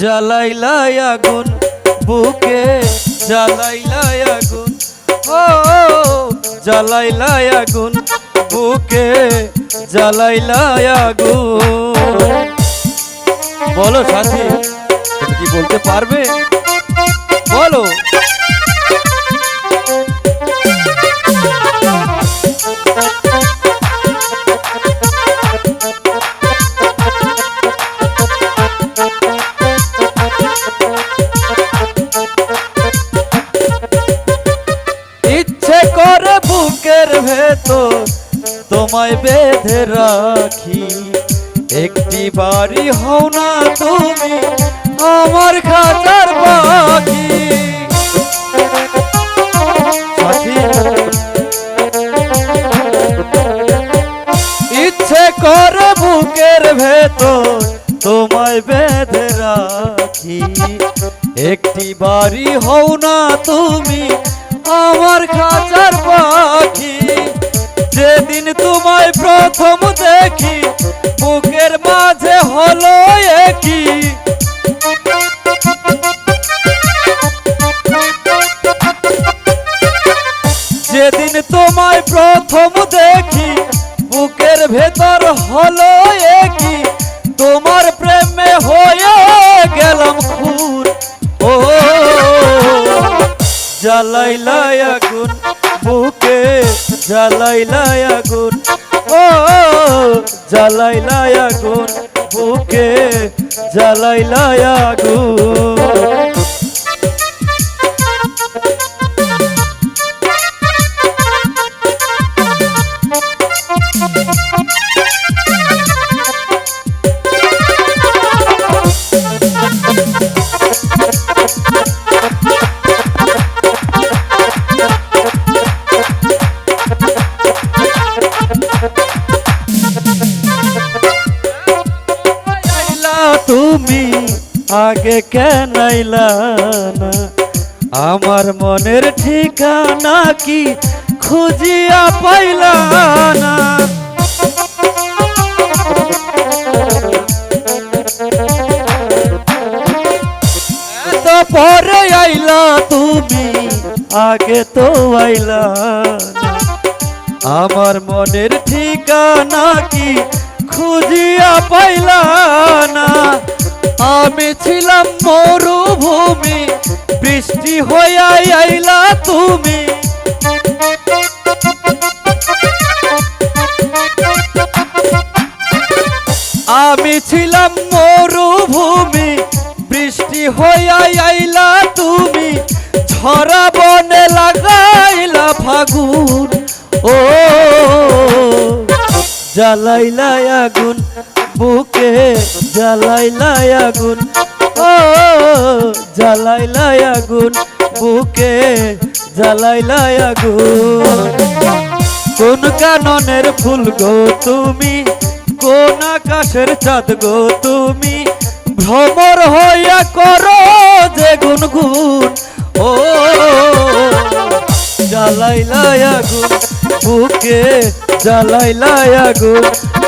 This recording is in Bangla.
জ্বালাইলাই আগুন, বুকে জ্বালাইলাই আগুন। ও, জ্বালাইলাই আগুন, বুকে জ্বালাইলাই আগুন। বলো সাথী কি বলতে পারবে? বলো। বুকের ভেতর তোমায় বেঁধে রাখি। একটি বাড়ি হও না তুমি, আমার খাতার পাখি। ইচ্ছে করে বুকের ভেতর তোমায় বেঁধে রাখি। একটি বাড়ি হও না তুমি আমার খাঁচার পাখি। যেদিন তোমায় প্রথম দেখি, বুকের মাঝে হলো একই। যেদিন তোমায় প্রথম দেখি, বুকের ভেতর হলো একই। জ্বালাইলাই আগুন বুকে জ্বালাইলাই আগুন। ও জ্বালাইলাই আগুন বুকে জ্বালাইলাই আগুন। তুমি আগে কেন না? আমার মনের ঠিকানা কি খুঁজিয়া পাইলা না? পরে আইলা তুমি, আগে তো আইলা আমার মনের ঠিকানা কি খুঁজিয়া পাইলা না? আমি ছিলাম মরুভূমি, বৃষ্টি হইয়া আইলা তুমি। আমি ছিলাম মরুভূমি, বৃষ্টি হইয়া আইলা তুমি। ঝরা বনে লাগাইলা ফাগুন, ও জ্বালাইলা আগুন বুকে। জ্বালাইলাই আগুন, ও জ্বালাইলাই আগুন, বুকে জ্বালাইলাই আগুন। কোন কাননের ফুল গো তুমি, কোন আকাশের চাঁদ গো তুমি, ভ্রমর হইয়া করো যে গুনগুন, ও জ্বালাইলাই আগুন, বুকে জ্বালাইলাই আগুন